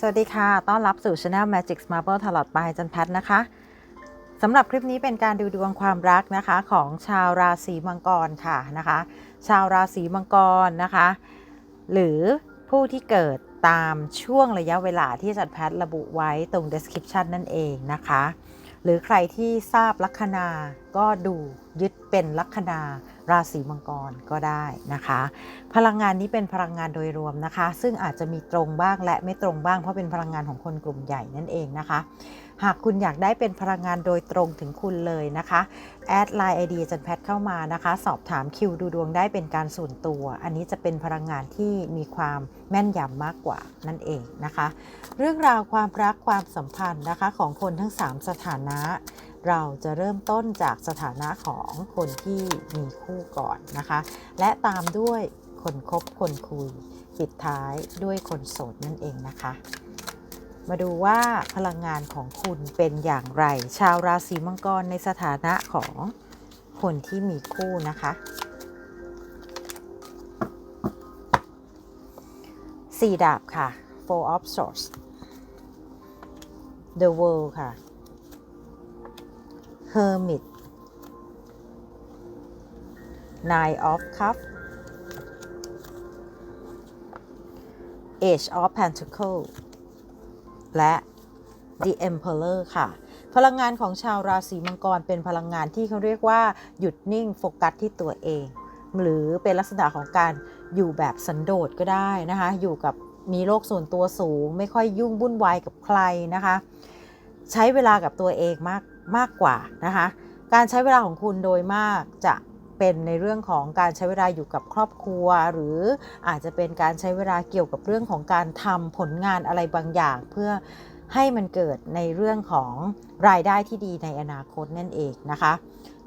สวัสดีค่ะ ต้อนรับสู่ Channel Magic Marble Tarot by จันแพทนะคะสำหรับคลิปนี้เป็นการดูดวงความรักนะคะของชาวราศีมังกรค่ะนะคะ ชาวราศีมังกรนะคะ หรือผู้ที่เกิดตามช่วงระยะเวลาที่จันแพทระบุไว้ตรง description นั่นเองนะคะ หรือใครที่ทราบลัคนาก็ดูยึดเป็นลัคนา ราศีมังกรก็ได้นะคะ พลังงานนี้เป็นพลังงานโดยรวมนะคะ ซึ่งอาจจะมีตรงบ้างและไม่ตรงบ้างเพราะเป็นพลังงานของคนกลุ่มใหญ่นั่นเองนะคะ หากคุณอยากได้เป็นพลังงานโดยตรงถึงคุณเลยนะคะแอดไลน์ไอเดียจันแพทเข้ามานะคะ สอบถามคิวดูดวงได้เป็นการส่วนตัว อันนี้จะเป็นพลังงานที่มีความแม่นยำมากกว่านั่นเองนะคะ เรื่องราวความรักความสัมพันธ์นะคะของคนทั้ง 3 สถานะ เราจะเริ่มต้นจากสถานะของคนที่มีคู่ก่อนนะคะ และตามด้วยคนคบคนคุย ปิดท้ายด้วยคนโสดนั่นเองนะคะ มาดูว่าพลังงานของคุณเป็นอย่างไร ชาวราศีมังกรในสถานะของคนที่มีคู่นะคะสี่ดาบค่ะ four of swords the world ค่ะ hermit nine of cups age of pentacle และ the emperor ค่ะ พลังงานของชาวราศีมังกรเป็นพลังงานที่เขาเรียกว่า หยุดนิ่งโฟกัสที่ตัวเอง หรือเป็นลักษณะของการอยู่แบบสันโดษก็ได้นะคะ อยู่กับมีโลกส่วนตัวสูง ไม่ค่อยยุ่งวุ่นวายกับใครนะคะ ใช้เวลากับตัวเองมาก มากกว่านะคะการใช้เวลาของคุณโดยมากจะเป็นในเรื่องของการใช้เวลาอยู่กับครอบครัว หรืออาจจะเป็นการใช้เวลาเกี่ยวกับเรื่องของการทำผลงานอะไรบางอย่าง เพื่อให้มันเกิดในเรื่องของรายได้ที่ดีในอนาคตนั่นเองนะคะ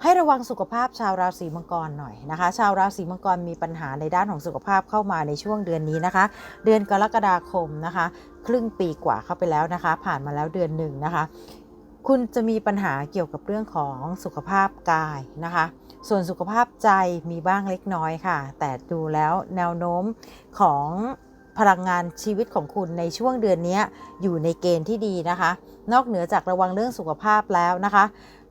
ให้ระวังสุขภาพชาวราศีมังกรหน่อยนะคะ ชาวราศีมังกรมีปัญหาในด้านของสุขภาพเข้ามาในช่วงเดือนนี้นะคะ เดือนกรกฎาคมนะคะ ครึ่งปีกว่าเข้าไปแล้วนะคะ ผ่านมาแล้วเดือนหนึ่งนะคะ คุณจะมีปัญหาเกี่ยวกับเรื่องของสุขภาพกายนะคะ ส่วนสุขภาพใจมีบ้างเล็กน้อยค่ะ แต่ดูแล้วแนวโน้มของพลังงานชีวิตของคุณในช่วงเดือนนี้อยู่ในเกณฑ์ที่ดีนะคะ นอกเหนือจากระวังเรื่องสุขภาพแล้วนะคะ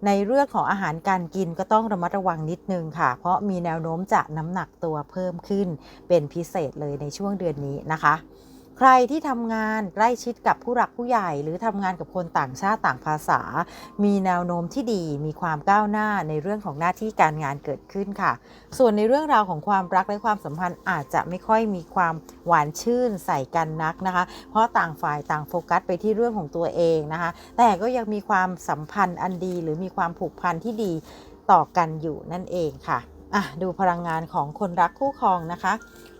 ในเรื่องของอาหารการกินก็ต้องระมัดระวังนิดนึงค่ะ เพราะมีแนวโน้มจะน้ำหนักตัวเพิ่มขึ้นเป็นพิเศษเลยในช่วงเดือนนี้นะคะ ใครที่ทำงานใกล้ชิดกับผู้หลักผู้ใหญ่ หรือทำงานกับคนต่างชาติต่างภาษา มีแนวโน้มที่ดีมีความก้าวหน้าในเรื่องของหน้าที่การงานเกิดขึ้นค่ะ ส่วนในเรื่องราวของความรักและความสัมพันธ์อาจจะไม่ค่อยมีความหวานชื่นใส่กันนักนะคะ เพราะต่างฝ่ายต่างโฟกัสไปที่เรื่องของตัวเองนะคะ แต่ก็ยังมีความสัมพันธ์อันดี หรือมีความผูกพันที่ดีต่อกันอยู่นั่นเองค่ะอะดูพลังงานของคนรักคู่ครองนะคะ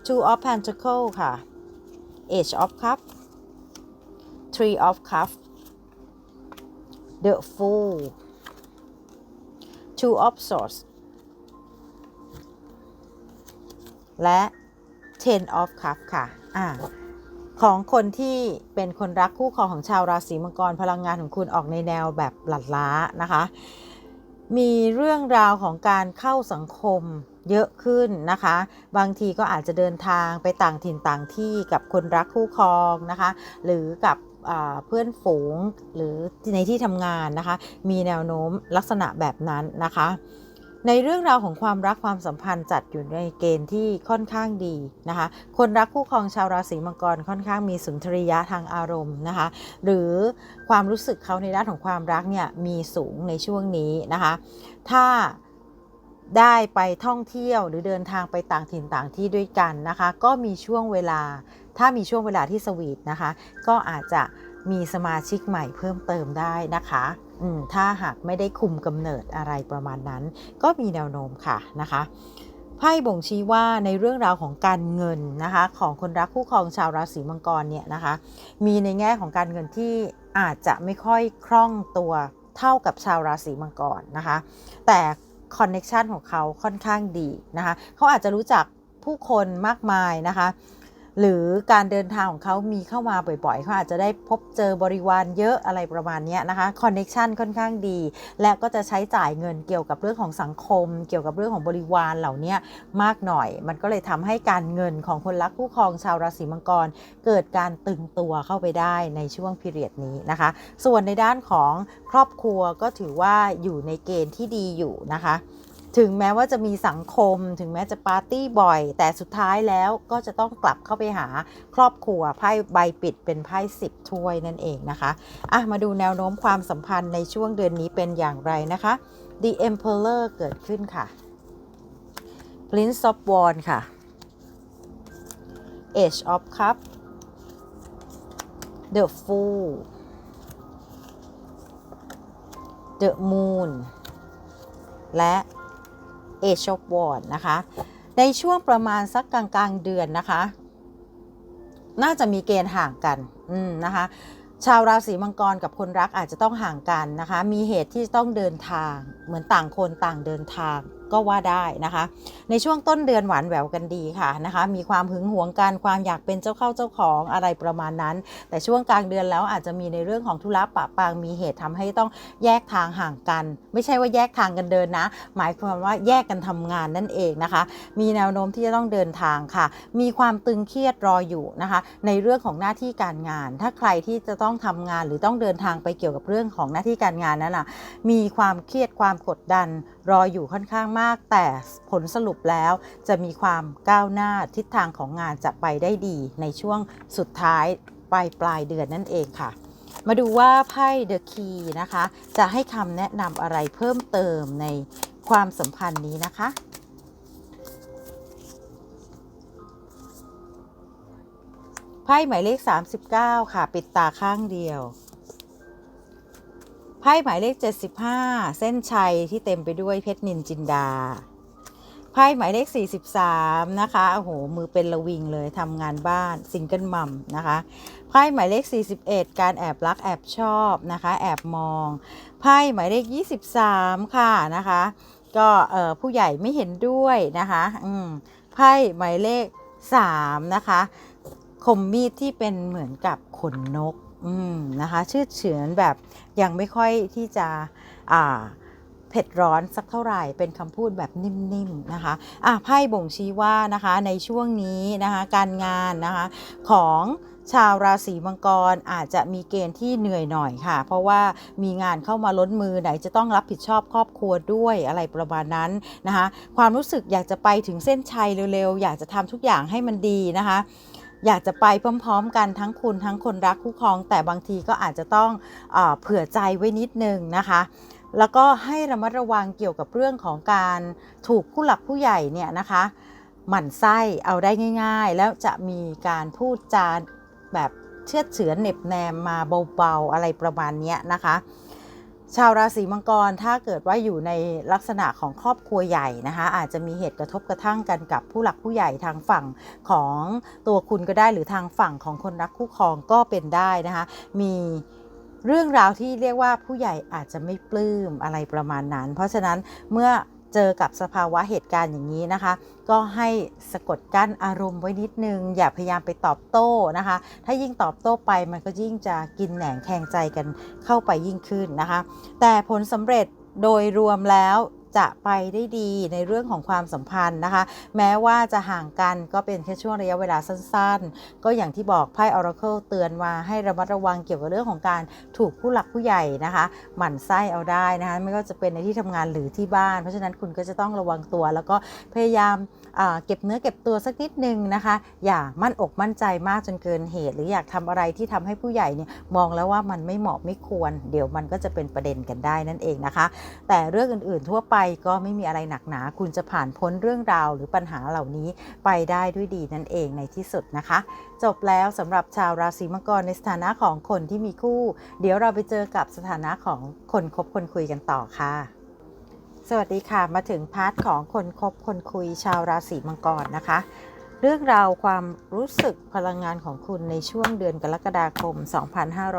Two of Pentacles ค่ะ Age of Cup Three of Cup The Fool Two of Swords และ Ten of Cup ค่ะ อ่า ของคนที่เป็นคนรักคู่ครองของชาวราศีมังกรพลังงานของคุณออกในแนวแบบหลัดล้านะคะ มีเรื่องราวของการเข้าสังคม เยอะขึ้นนะคะ บางทีก็อาจจะเดินทางไปต่างถิ่นต่างที่กับคนรักคู่ครองนะคะ หรือกับเพื่อนฝูงหรือในที่ทำงานนะคะ มีแนวโน้มลักษณะแบบนั้นนะคะ ในเรื่องราวของความรักความสัมพันธ์จัดอยู่ในเกณฑ์ที่ค่อนข้างดีนะคะ คนรักคู่ครองชาวราศีมังกรค่อนข้างมีสุนทรียะทางอารมณ์นะคะ หรือความรู้สึกเขาในด้านของความรักเนี่ยมีสูงในช่วงนี้นะคะ ถ้า ได้ไปท่องเที่ยวหรือเดินทางไปต่างถิ่นต่างที่ด้วยกันนะคะ ก็มีช่วงเวลา ถ้ามีช่วงเวลาที่สวีทนะคะ ก็อาจจะมีสมาชิกใหม่เพิ่มเติมได้นะคะอืมถ้าหากไม่ได้คุมกำเนิดอะไรประมาณนั้น ก็มีแนวโน้มค่ะนะคะไพ่บ่งชี้ว่าในเรื่องราวของการเงินนะคะของคนรักคู่ครองชาวราศีมังกรเนี่ยนะคะ มีในแง่ของการเงินที่อาจจะไม่ค่อยคล่องตัวเท่ากับชาวราศีมังกรนะคะ แต่ คอนเน็ชันของเขาค่อนข้างดีนะคะ เขาอาจจะรู้จักผู้คนมากมายนะคะ หรือการเดินทางของเขามีเข้ามาบ่อยๆเขาอาจจะได้พบเจอบริวารเยอะอะไรประมาณนี้นะคะคอนเน็ชันค่อนข้างดี และก็จะใช้จ่ายเงินเกี่ยวกับเรื่องของสังคม เกี่ยวกับเรื่องของบริวารเหล่านี้มากหน่อย มันก็เลยทำให้การเงินของคนรักคู่ครองชาวราศีมังกร เกิดการตึงตัวเข้าไปได้ในช่วงพีเรียดนี้นะคะ ส่วนในด้านของครอบครัวก็ถือว่าอยู่ในเกณฑ์ที่ดีอยู่นะคะ ถึงแม้ว่าจะมีสังคม ถึงแม้จะปาร์ตี้บ่อย แต่สุดท้ายแล้วก็จะต้องกลับเข้าไปหาครอบครัวไพ่ใบปิดเป็นไพ่สิบถ้วยนั่นเองนะคะอะมาดูแนวโน้มความสัมพันธ์ในช่วงเดือนนี้เป็นอย่างไรนะคะ The Emperor เกิดขึ้นค่ะ Prince of Wands ค่ะ Age of Cup The Fool The Moon และ Age of War นะคะ ในช่วงประมาณสักกลางๆเดือนนะคะ น่าจะมีเกณฑ์ห่างกันอืมนะคะ ชาวราศีมังกรกับคนรักอาจจะต้องห่างกันนะคะ มีเหตุที่ต้องเดินทาง เหมือนต่างคนต่างเดินทาง ก็ว่าได้นะคะ ในช่วงต้นเดือนหวานแหววกันดีค่ะนะคะ มีความหึงหวงกันความอยากเป็นเจ้าเข้าเจ้าของอะไรประมาณนั้น แต่ช่วงกลางเดือนแล้วอาจจะมีในเรื่องของธุระปะปางมีเหตุทำให้ต้องแยกทางห่างกัน ไม่ใช่ว่าแยกทางกันเดินนะ หมายความว่าแยกกันทำงานนั่นเองนะคะ มีแนวโน้มที่จะต้องเดินทางค่ะ มีความตึงเครียดรออยู่นะคะ ในเรื่องของหน้าที่การงาน ถ้าใครที่จะต้องทำงานหรือต้องเดินทางไปเกี่ยวกับเรื่องของหน้าที่การงานนั้นนะมีความเครียดความกดดันรออยู่ค่อนข้างมาก แต่ผลสรุปแล้วจะมีความก้าวหน้าทิศทางของงานจะไปได้ดีในช่วงสุดท้ายปลายปลายเดือนนั่นเองค่ะ มาดูว่าไพ่ The Key นะคะ จะให้คำแนะนำอะไรเพิ่มเติมในความสัมพันธ์นี้นะคะไพ่หมายเลข 39 ค่ะ ปิดตาข้างเดียว ไพ่หมายเลข 75 เส้นชัยที่เต็มไปด้วยเพชรนินจินดา ไพ่หมายเลข 43 นะคะ โอ้โห มือเป็นระวิงเลยทำงานบ้านซิงเกิลมัมนะคะ ไพ่หมายเลข 41 การแอบรักแอบชอบนะคะ แอบมอง ไพ่หมายเลข 23 ค่ะนะคะ ก็เอ่อผู้ใหญ่ไม่เห็นด้วยนะคะอืมไพ่หมายเลข 3 นะคะคมมีดที่เป็นเหมือนกับขนนก อืมนะคะชื่อเฉือนแบบยังไม่ค่อยที่จะอ่าเผ็ดร้อนสักเท่าไหร่เป็นคำพูดแบบนิ่มๆนะคะอะไพ่บ่งชี้ว่านะคะในช่วงนี้นะคะการงานนะคะของชาวราศีมังกรอาจจะมีเกณฑ์ที่เหนื่อยหน่อยค่ะ เพราะว่ามีงานเข้ามาล้นมือไหนจะต้องรับผิดชอบครอบครัวด้วยอะไรประมาณนั้นนะคะ ความรู้สึกอยากจะไปถึงเส้นชัยเร็วๆ อยากจะทำทุกอย่างให้มันดีนะคะ อยากจะไปพร้อม ๆ กันทั้งคุณทั้งคนรักคู่ครอง แต่บางทีก็อาจจะต้องเอเผื่อใจไว้นิดนึงนะคะ แล้วก็ให้ระมัดระวังเกี่ยวกับเรื่องของการถูกผู้หลักผู้ใหญ่เนี่ยนะคะหมั่นไส้เอาได้ง่าย ๆ แล้วจะมีการพูดจาแบบเชื่อเฉือนเหน็บแนมมาเบาๆอะไรประมาณนี้นะคะ ชาวราศีมังกรถ้าเกิดว่าอยู่ในลักษณะของครอบครัวใหญ่นะคะ อาจจะมีเหตุกระทบกระทั่งกันกับผู้หลักผู้ใหญ่ทางฝั่งของตัวคุณก็ได้หรือทางฝั่งของคนรักคู่ครองก็เป็นได้นะคะมีเรื่องราวที่เรียกว่าผู้ใหญ่อาจจะไม่ปลื้มอะไรประมาณนั้น เพราะฉะนั้นเมื่อ เจอกับสภาวะเหตุการณ์อย่างนี้นะคะ ก็ให้สะกดกั้นอารมณ์ไว้นิดนึง อย่าพยายามไปตอบโต้นะคะ ถ้ายิ่งตอบโต้ไปมันก็ยิ่งจะกินแหนงแข่งใจกันเข้าไปยิ่งขึ้นนะคะ แต่ผลสำเร็จโดยรวมแล้ว จะไปได้ดีในเรื่องของความสัมพันธ์นะคะ แม้ว่าจะห่างกันก็เป็นแค่ช่วงระยะเวลาสั้นๆ ก็อย่างที่บอกไพ่ Oracle เตือนมาให้ระมัดระวังเกี่ยวกับเรื่องของการถูกผู้หลักผู้ใหญ่นะคะ หมั่นไส้เอาได้นะคะ ไม่ว่าจะเป็นในที่ทำงานหรือที่บ้าน เพราะฉะนั้นคุณก็จะต้องระวังตัว แล้วก็พยายามเก็บเนื้อเก็บตัวสักนิดนึงนะคะ อย่ามั่นอกมั่นใจมากจนเกินเหตุ หรืออยากทำอะไรที่ทำให้ผู้ใหญ่เนี่ยมองแล้วว่ามันไม่เหมาะไม่ควร เดี๋ยวมันก็จะเป็นประเด็นกันได้นั่นเองนะคะ แต่เรื่องอื่นๆทั่วไปก็ไม่มีอะไรหนักหนา คุณจะผ่านพ้นเรื่องราวหรือปัญหาเหล่านี้ไปได้ด้วยดีนั่นเองในที่สุดนะคะ จบแล้วสำหรับชาวราศีมังกรในสถานะของคนที่มีคู่ เดี๋ยวเราไปเจอกับสถานะของคนคบคนคุยกันต่อค่ะสวัสดีค่ะ มาถึงพาร์ทของคนคบคนคุยชาวราศีมังกรนะคะ เรื่องราวความรู้สึกพลังงานของคุณในช่วงเดือนกรกฎาคม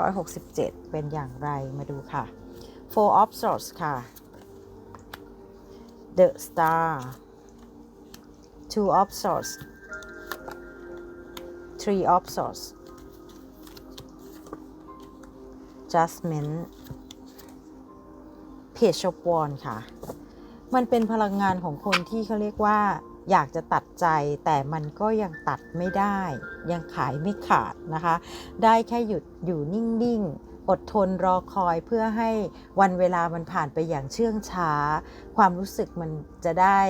2567 เป็นอย่างไรมาดูค่ะ Four of Swords ค่ะ The Star Two of Swords Three of Swords Judgment Page of Wands ค่ะ มันเป็นพลังงานของคนที่เขาเรียกว่าอยากจะตัดใจแต่มันก็ยังตัดไม่ได้ ยังขายไม่ขาดนะคะ ได้แค่หยุดอยู่นิ่ง ๆ อดทนรอคอยเพื่อให้วันเวลามันผ่านไปอย่างเชื่องช้า ความรู้สึกมันจะได้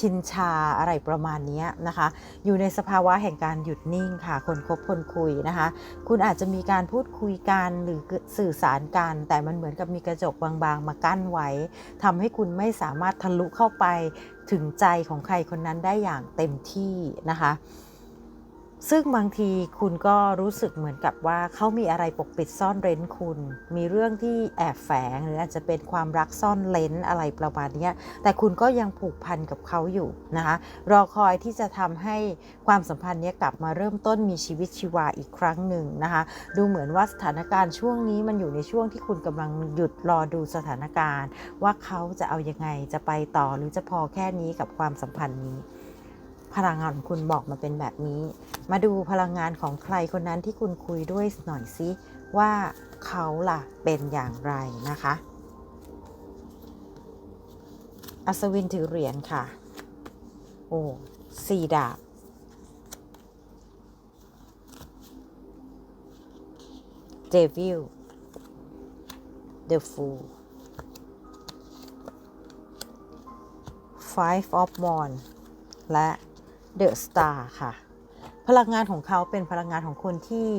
ชินชาอะไรประมาณนี้นะคะ อยู่ในสภาวะแห่งการหยุดนิ่งค่ะ คนคบคนคุยนะคะ คุณอาจจะมีการพูดคุยกันหรือสื่อสารกัน แต่มันเหมือนกับมีกระจกบางๆ มากั้นไว้ทำให้คุณไม่สามารถทะลุเข้าไปถึงใจของใครคนนั้นได้อย่างเต็มที่นะคะ ซึ่งบางทีคุณก็รู้สึกเหมือนกับว่าเขามีอะไรปกปิดซ่อนเร้นคุณ มีเรื่องที่แอบแฝงหรืออาจจะเป็นความรักซ่อนเลนอะไรประมาณนี้แต่คุณก็ยังผูกพันกับเขาอยู่นะคะรอคอยที่จะทำให้ความสัมพันธ์นี้กลับมาเริ่มต้นมีชีวิตชีวาอีกครั้งหนึ่งนะคะดูเหมือนว่าสถานการณ์ช่วงนี้มันอยู่ในช่วงที่คุณกำลังหยุดรอดูสถานการณ์ ว่าเขาจะเอาอยังไงจะไปต่อหรือจะพอแค่นี้กับความสัมพันธ์นี้ พลังงานของคุณบอกมาเป็นแบบนี้ มาดูพลังงานของใครคนนั้นที่คุณคุยด้วยหน่อยสิว่าเขาล่ะเป็นอย่างไรนะคะ อัศวินถือเหรียญค่ะ โอ้สี่ดาบ เดวิล The Fool Five of Wands และ The Star ค่ะ พลังงานของเขาเป็นพลังงานของคนที่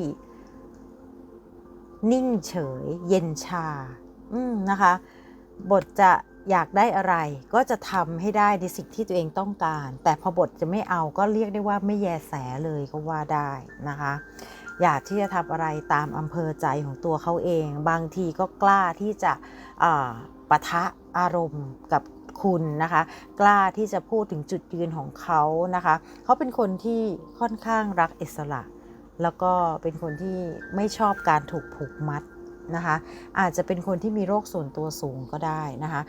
นิ่งเฉย เย็นชาอืมนะคะ บทจะอยากได้อะไร ก็จะทำให้ได้ในสิ่งที่ตัวเองต้องการ แต่พอบทจะไม่เอาก็เรียกได้ว่าไม่แยแสเลยก็ว่าได้นะคะ อยากที่จะทำอะไรตามอำเภอใจของตัวเขาเอง บางทีก็กล้าที่จะปะทะอารมณ์กับ คุณนะคะ กล้าที่จะพูดถึงจุดยืนของเขานะคะ เขาเป็นคนที่ค่อนข้างรักอิสระ แล้วก็เป็นคนที่ไม่ชอบการถูกผูกมัดนะคะอาจจะเป็นคนที่มีโรคส่วนตัวสูงก็ได้นะคะ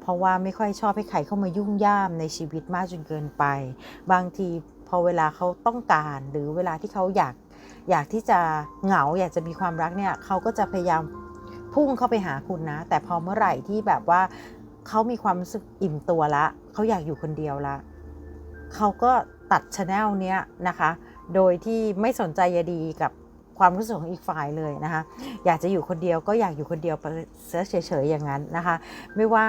เพราะว่าไม่ค่อยชอบให้ใครเข้ามายุ่งย่ามในชีวิตมากจนเกินไป บางทีพอเวลาเขาต้องการหรือเวลาที่เขาอยากอยากที่จะเหงาอยากจะมีความรักเนี่ยเขาก็จะพยายามพุ่งเข้าไปหาคุณนะ แต่พอเมื่อไหร่ที่แบบว่า เขามีความรู้สึกอิ่มตัวละเขาอยากอยู่คนเดียวละเขาก็ตัดชแนลเนี้ยนะคะ โดยที่ไม่สนใจยดีกับความรู้สึกของอีกฝ่ายเลยนะคะ อยากจะอยู่คนเดียวก็อยากอยู่คนเดียวไปเฉยๆอย่างนั้นนะคะ ไม่ว่า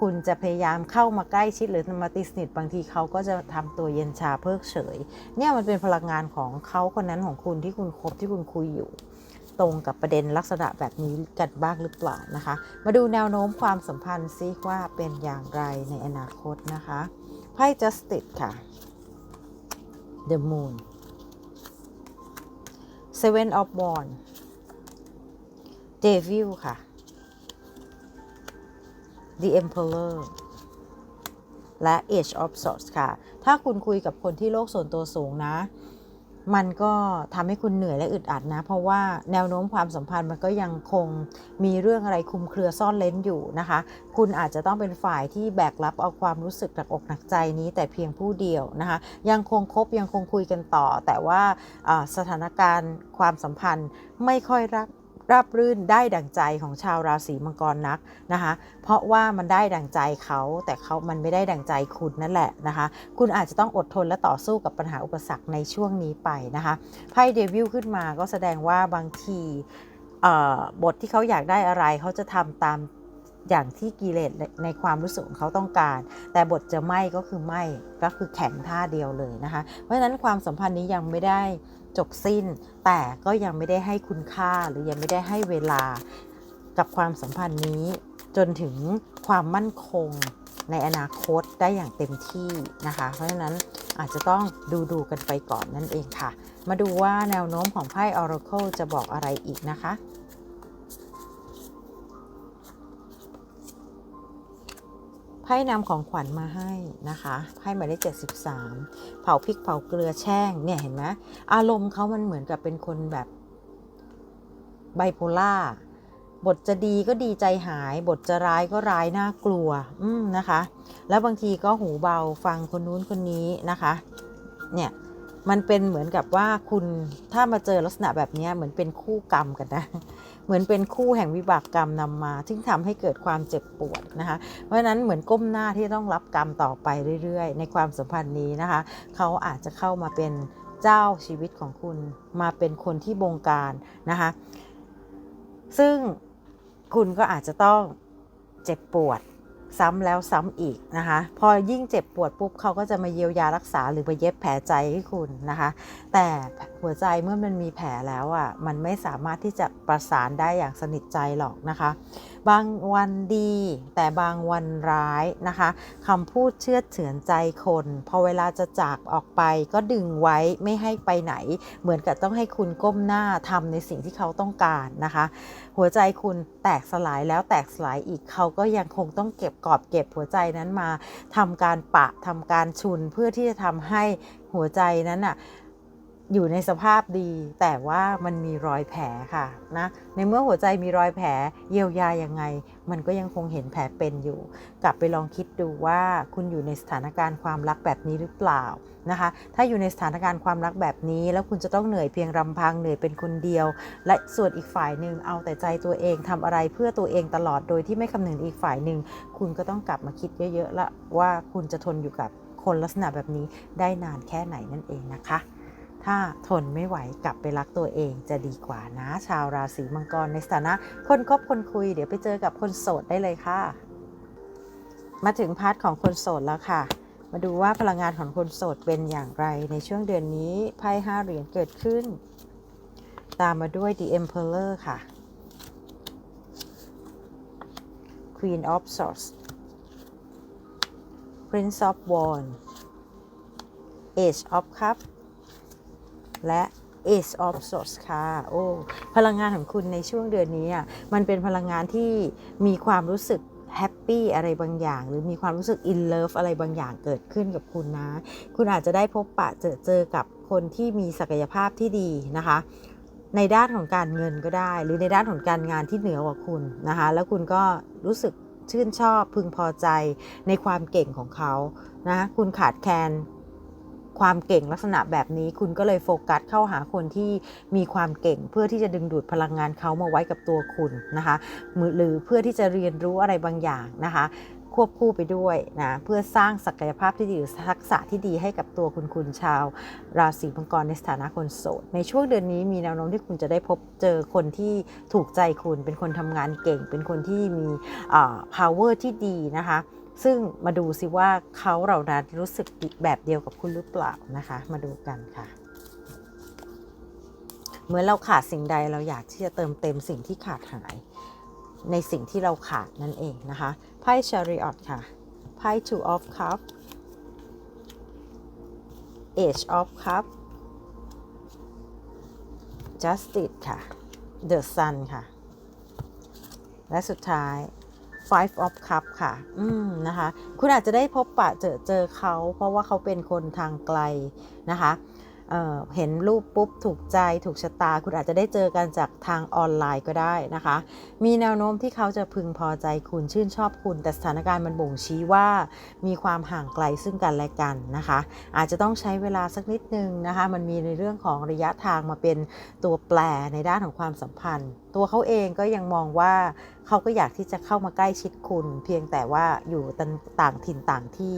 คุณจะพยายามเข้ามาใกล้ชิดหรือมาตีสนิทบางทีเขาก็จะทำตัวเย็นชาเพิกเฉย เนี่ยมันเป็นพลังงานของเขาคนนั้นของคุณที่คุณคบที่คุณคุยอยู่ ตรงกับประเด็นลักษณะแบบนี้กันบ้างหรือเปล่านะคะ มาดูแนวโน้มความสัมพันธ์ซิว่าเป็นอย่างไรในอนาคตนะคะไพ่ justice ค่ะ the moon seven of wands devil ค่ะ the emperor และ age of swords ค่ะ ถ้าคุณคุยกับคนที่โลกส่วนตัวสูงนะ มันก็ทำให้คุณเหนื่อยและอึดอัดนะ เพราะว่าแนวโน้มความสัมพันธ์มันก็ยังคงมีเรื่องอะไรคุมเครือซ่อนเลนอยู่นะคะ คุณอาจจะต้องเป็นฝ่ายที่แบกรับเอาความรู้สึกหนักอกหนักใจนี้แต่เพียงผู้เดียวนะคะ ยังคงคบยังคงคุยกันต่อ แต่ว่าสถานการณ์ความสัมพันธ์ไม่ค่อยรัก ราบรื่นได้ดั่งใจของชาวราศีมังกรนักนะคะ เพราะว่ามันได้ดั่งใจเขาแต่เขามันไม่ได้ดั่งใจคุณนั่นแหละนะคะ คุณอาจจะต้องอดทนและต่อสู้กับปัญหาอุปสรรคในช่วงนี้ไปนะคะไพ่เดวิลขึ้นมาก็แสดงว่าบางทีเอ่อบทที่เขาอยากได้อะไรเขาจะทำตาม อย่างที่กิเลสในความรู้สึกของเขาต้องการ แต่บทจะไม่ก็คือไม่ก็คือแข็งท่าเดียวเลยนะคะ เพราะฉะนั้นความสัมพันธ์นี้ยังไม่ได้จบสิ้น แต่ก็ยังไม่ได้ให้คุณค่าหรือยังไม่ได้ให้เวลากับความสัมพันธ์นี้ จนถึงความมั่นคงในอนาคตได้อย่างเต็มที่นะคะ เพราะฉะนั้นอาจจะต้องดูดูกันไปก่อนนั่นเองค่ะ มาดูว่าแนวโน้มของไพ่ Oracle จะบอกอะไรอีกนะคะ ไพ่นำของขวัญมาให้นะคะไพ่หมายเลข73 เผาพริกเผาเกลือแช่งเนี่ยเห็นไหมอารมณ์เขามันเหมือนกับเป็นคนแบบไบโพล่าบทจะดีก็ดีใจหาย บทจะร้ายก็ร้ายน่ากลัว อืมนะคะ แล้วบางทีก็หูเบาฟังคนนู้นคนนี้นะคะ เนี่ยมันเป็นเหมือนกับว่าคุณถ้ามาเจอลักษณะแบบนี้เหมือนเป็นคู่กรรมกันนะ เหมือนเป็นคู่แห่งวิบากกรรมนำมาซึ่งทำให้เกิดความเจ็บปวดนะคะ เพราะฉะนั้นเหมือนก้มหน้าที่ต้องรับกรรมต่อไปเรื่อยๆ ในความสัมพันธ์นี้นะคะ เขาอาจจะเข้ามาเป็นเจ้าชีวิตของคุณมาเป็นคนที่บงการนะคะ ซึ่งคุณก็อาจจะต้องเจ็บปวด ซ้ำแล้วซ้ำอีกนะคะ พอยิ่งเจ็บปวดปุ๊บเขาก็จะมาเยียวยารักษาหรือมาเย็บแผลใจให้คุณนะคะ แต่หัวใจเมื่อมันมีแผลแล้วอะมันไม่สามารถที่จะประสานได้อย่างสนิทใจหรอกนะคะ บางวันดี แต่บางวันร้ายนะคะคำพูดเชื่อเฉือนใจคน พอเวลาจะจากออกไปก็ดึงไว้ไม่ให้ไปไหน เหมือนกับต้องให้คุณก้มหน้าทำในสิ่งที่เขาต้องการนะคะ หัวใจคุณแตกสลายแล้วแตกสลายอีกเขาก็ยังคงต้องเก็บกอบเก็บหัวใจนั้นมาทำการปะทำการชุนเพื่อที่จะทำให้หัวใจนั้นน่ะ อยู่ในสภาพดี แต่ว่ามันมีรอยแผลค่ะนะในเมื่อหัวใจมีรอยแผลเยียวยายังไง มันก็ยังคงเห็นแผลเป็นอยู่ กลับไปลองคิดดูว่าคุณอยู่ในสถานการณ์ความรักแบบนี้หรือเปล่านะคะ ถ้าอยู่ในสถานการณ์ความรักแบบนี้ แล้วคุณจะต้องเหนื่อยเพียงลำพังเหนื่อยเป็นคนเดียว และส่วนอีกฝ่ายหนึ่งเอาแต่ใจตัวเองทำอะไรเพื่อตัวเองตลอดโดยที่ไม่คำนึงอีกฝ่ายหนึ่งคุณก็ต้องกลับมาคิดเยอะๆละว่าคุณจะทนอยู่กับคนลักษณะแบบนี้ได้นานแค่ไหนนั่นเองนะคะ ถ้าทนไม่ไหวกลับไปรักตัวเองจะดีกว่านะ ชาวราศีมังกรในสถานะ คนคบคนคุย เดี๋ยวไปเจอกับคนโสดได้เลยค่ะ มาถึงพาร์ทของคนโสดแล้วค่ะ มาดูว่าพลังงานของคนโสดเป็นอย่างไรในช่วงเดือนนี้ไพ่ห้าเหรียญเกิดขึ้น ตามมาด้วย The Emperor ค่ะ Queen of Swords Prince of Wands Age of Cups และ Ace of Swords ค่ะโอ้พลังงานของคุณในช่วงเดือนนี้อะมันเป็นพลังงานที่มีความรู้สึกแฮปปี้อะไรบางอย่าง หรือมีความรู้สึกอินเลิฟอะไรบางอย่างเกิดขึ้นกับคุณนะ คุณอาจจะได้พบปะเจอเจอกับคนที่มีศักยภาพที่ดีนะคะ ในด้านของการเงินก็ได้ หรือในด้านของการงานที่เหนือกว่าคุณนะคะ แล้วคุณก็รู้สึกชื่นชอบพึงพอใจในความเก่งของเขานะคุณขาดแคลน ความเก่งลักษณะแบบนี้ คุณก็เลยโฟกัสเข้าหาคนที่มีความเก่ง เพื่อที่จะดึงดูดพลังงานเขามาไว้กับตัวคุณนะคะมือหรือเพื่อที่จะเรียนรู้อะไรบางอย่างนะคะควบคู่ไปด้วยนะเพื่อสร้างศักยภาพที่ดีหรือทักษะที่ดีให้กับตัวคุณคุณชาว ราศีมังกรในสถานะคนโสด ในช่วงเดือนนี้มีแนวโน้มที่คุณจะได้พบเจอคนที่ถูกใจคุณ เป็นคนทำงานเก่ง เป็นคนที่มี power ที่ดีนะคะ ซึ่งมาดูสิว่าเขาเหล่านั้นรู้สึกแบบเดียวกับคุณหรือเปล่านะคะ มาดูกันค่ะเหมือนเราขาดสิ่งใดเราอยากที่จะเติมเต็มสิ่งที่ขาดหาย ในสิ่งที่เราขาดนั่นเองนะคะ ไพ่ Chariot ค่ะ ไพ่ Two of Cups Age of Cups Justice ค่ะ The Sun ค่ะ และสุดท้าย Five of Cup ค่ะ อืมนะคะ คุณอาจจะได้พบปะเจอเจอเขา เพราะว่าเขาเป็นคนทางไกลนะคะเเห็นรูปปุ๊บถูกใจถูกชะตา คุณอาจจะได้เจอกันจากทางออนไลน์ก็ได้นะคะ มีแนวโน้มที่เขาจะพึงพอใจคุณชื่นชอบคุณ แต่สถานการณ์มันบ่งชี้ว่า มีความห่างไกลซึ่งกันและกันนะคะ อาจจะต้องใช้เวลาสักนิดนึงนะคะ มันมีในเรื่องของระยะทางมาเป็นตัวแปรในด้านของความสัมพันธ์ ตัวเขาเองก็ยังมองว่าเขาก็อยากที่จะเข้ามาใกล้ชิดคุณ เพียงแต่ว่าอยู่ต่างถิ่นต่างที่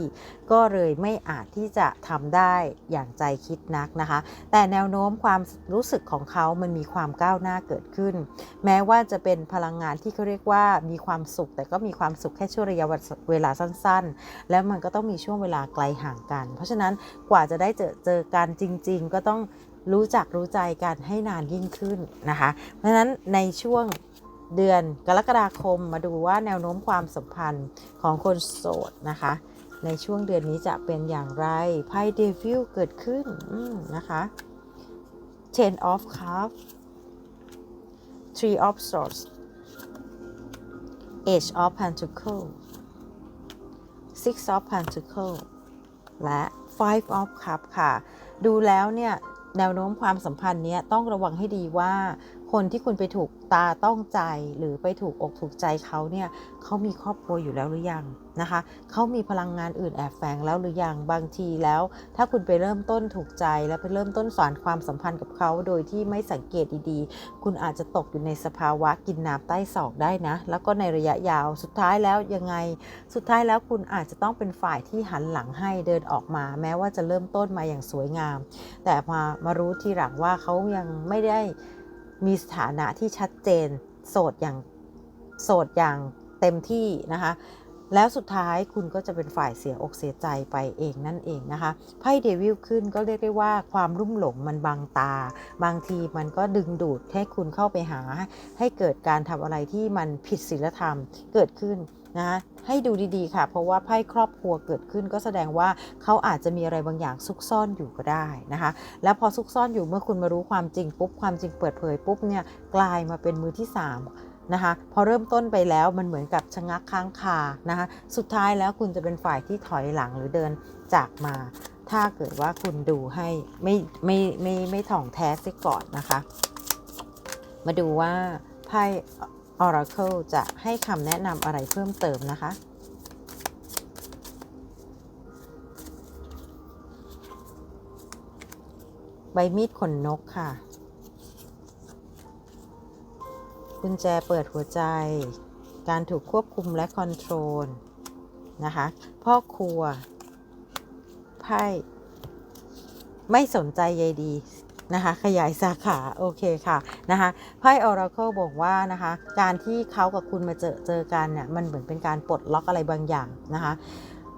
ก็เลยไม่อาจที่จะทำได้อย่างใจคิดนักนะคะ แต่แนวโน้มความรู้สึกของเขามันมีความก้าวหน้าเกิดขึ้น แม้ว่าจะเป็นพลังงานที่เขาเรียกว่ามีความสุข แต่ก็มีความสุขแค่ช่วงระยะเวลาสั้นๆ แล้วมันก็ต้องมีช่วงเวลาไกลห่างกัน เพราะฉะนั้นกว่าจะได้เจอเจอกันจริง ๆ ก็ต้อง รู้จักรู้ใจกันให้นานยิ่งขึ้นนะคะ เพราะฉะนั้นในช่วงเดือนกรกฎาคมมาดูว่าแนวโน้มความสัมพันธ์ของคนโสดนะคะ ในช่วงเดือนนี้จะเป็นอย่างไรไพ่เดวิลเกิดขึ้นนะคะ Ten of Cups Three of Swords Age of Pentacles Six of Pentacles และ Five of Cups ค่ะ ดูแล้วเนี่ย แนวโน้มความสัมพันธ์นี้ต้องระวังให้ดีว่า คนที่คุณไปถูกตาต้องใจหรือไปถูกอกถูกใจเขาเนี่ยเขามีครอบครัวอยู่แล้วหรือยังนะคะเขามีพลังงานอื่นแอบแฝงแล้วหรือยังบางทีแล้ว ถ้าคุณไปเริ่มต้นถูกใจแล้วไปเริ่มต้นสานความสัมพันธ์กับเขาโดยที่ไม่สังเกตดีๆ คุณอาจจะตกอยู่ในสภาวะกินน้ำใต้ศอกได้นะ แล้วก็ในระยะยาวสุดท้ายแล้วยังไง สุดท้ายแล้วคุณอาจจะต้องเป็นฝ่ายที่หันหลังให้เดินออกมา แม้ว่าจะเริ่มต้นมาอย่างสวยงาม แต่มามารู้ทีหลังว่าเขายังไม่ได้ มีสถานะที่ชัดเจน โสดอย่างโสดอย่างเต็มที่นะคะ แล้วสุดท้ายคุณก็จะเป็นฝ่ายเสียอกเสียใจไปเองนั่นเองนะคะไพ่เดวิลขึ้นก็เรียกได้ว่าความรุ่มหลงมันบังตา บางทีมันก็ดึงดูดให้คุณเข้าไปหา ให้เกิดการทำอะไรที่มันผิดศีลธรรมเกิดขึ้น นะให้ดูดีๆค่ะ เพราะว่าไพ่ครอบครัวเกิดขึ้นก็แสดงว่าเขาอาจจะมีอะไรบางอย่างซุกซ่อนอยู่ก็ได้นะคะ แล้วพอซุกซ่อนอยู่เมื่อคุณมารู้ความจริงปุ๊บความจริงเปิดเผยปุ๊บเนี่ยกลายมาเป็นมือที่ 3นะคะพอเริ่มต้นไปแล้วมันเหมือนกับชะงักค้างคานะคะสุดท้ายแล้วคุณจะเป็นฝ่ายที่ถอยหลังหรือเดินจากมา ถ้าเกิดว่าคุณดูให้ไม่ไม่ไม่ไม่ถ่องแท้ซิก่อนนะคะ มาดูว่าไพ่ Oracle จะให้คำแนะนำอะไรเพิ่มเติมนะคะ ใบมีดขนนกค่ะ กุญแจเปิดหัวใจ การถูกควบคุมและคอนโทรล นะคะ พ่อครัว ไพ่ ไม่สนใจใยดี นะคะ ขยายสาขาโอเคค่ะนะคะไพ่ Oracle บอกว่านะคะการที่เขากับคุณมาเจอเจอกันเนี่ยมันเหมือนเป็นการปลดล็อกอะไรบางอย่างนะคะ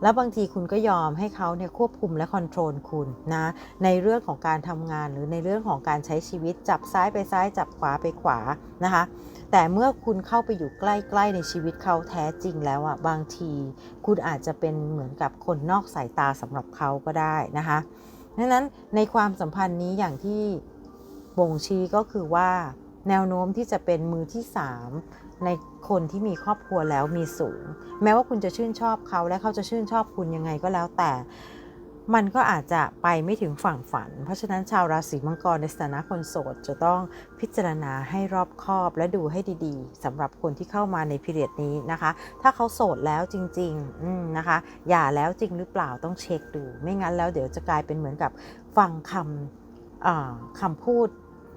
แล้วบางทีคุณก็ยอมให้เขาเนี่ยควบคุมและคอนโทรลคุณนะในเรื่องของการทำงานหรือในเรื่องของการใช้ชีวิตจับซ้ายไปซ้ายจับขวาไปขวานะคะแต่เมื่อคุณเข้าไปอยู่ใกล้ๆในชีวิตเขาแท้จริงแล้วอะบางที คุณอาจจะเป็นเหมือนกับคนนอกสายตาสำหรับเขาก็ได้นะคะ ดังนั้นในความสัมพันธ์นี้อย่างที่บ่งชี้ก็คือว่าแนวโน้มที่จะเป็นมือที่ 3 ในคนที่มีครอบครัวแล้วมีสูง แม้ว่าคุณจะชื่นชอบเขาและเขาจะชื่นชอบคุณยังไงก็แล้วแต่ มันก็อาจจะไปไม่ถึงฝั่งฝัน เพราะฉะนั้นชาวราศีมังกรในสถานะคนโสด จะต้องพิจารณาให้รอบคอบและดูให้ดีๆสำหรับคนที่เข้ามาในพิเรียดนี้นะคะ ถ้าเขาโสดแล้วจริงๆนะคะ อย่าแล้วจริงหรือเปล่าต้องเช็คดู ไม่งั้นแล้วเดี๋ยวจะกลายเป็นเหมือนกับฟังคำคำพูด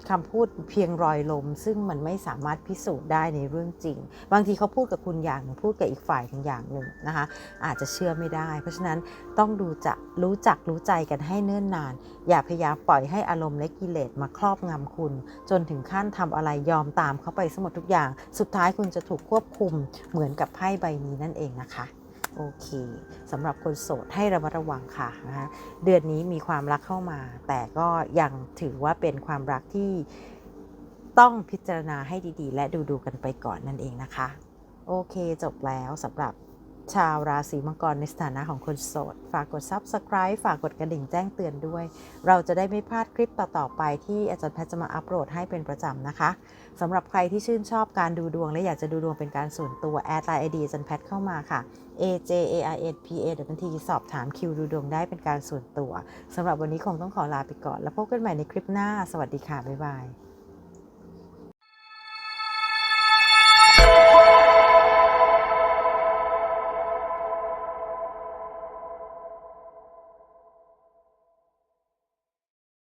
คำพูดเพียงรอยลม ซึ่งมันไม่สามารถพิสูจน์ได้ในเรื่องจริง บางทีเขาพูดกับคุณอย่างหนึ่งพูดกับอีกฝ่ายหนึ่งอย่างหนึ่งนะคะอาจจะเชื่อไม่ได้ เพราะฉะนั้นต้องดูจะรู้จักรู้ใจกันให้เนิ่นนาน อย่าพยายามปล่อยให้อารมณ์และกิเลสมาครอบงำคุณ จนถึงขั้นทำอะไรยอมตามเขาไปสมดทุกอย่าง สุดท้ายคุณจะถูกควบคุมเหมือนกับไพ่ใบนี้นั่นเองนะคะ โอเคสำหรับคนโสดให้ระมัดระวังค่ะนะคะเดือนนี้มีความรักเข้ามา แต่ก็ยังถือว่าเป็นความรักที่ต้องพิจารณาให้ดีๆ และดูๆกันไปก่อนนั่นเองนะคะ โอเคจบแล้วสำหรับ ชาวราศีมังกรในสถานะของคนโสด ฝากกด Subscribe ฝากกดกระดิ่งแจ้งเตือนด้วย เราจะได้ไม่พลาดคลิปต่อ ๆ ไปที่อาจารย์แพทย์จะมาอัปโหลดให้เป็นประจำนะคะสำหรับใครที่ชื่นชอบการดูดวง และอยากจะดูดวงเป็นการส่วนตัว แอดไลน์ไอดีอาจารย์แพทย์เข้ามาค่ะ A J A I N P A W T สอบถามคิวดูดวงได้เป็นการส่วนตัวสำหรับวันนี้คงต้องขอลาไปก่อน แล้วพบกันใหม่ในคลิปหน้า สวัสดีค่ะบ๊ายบาย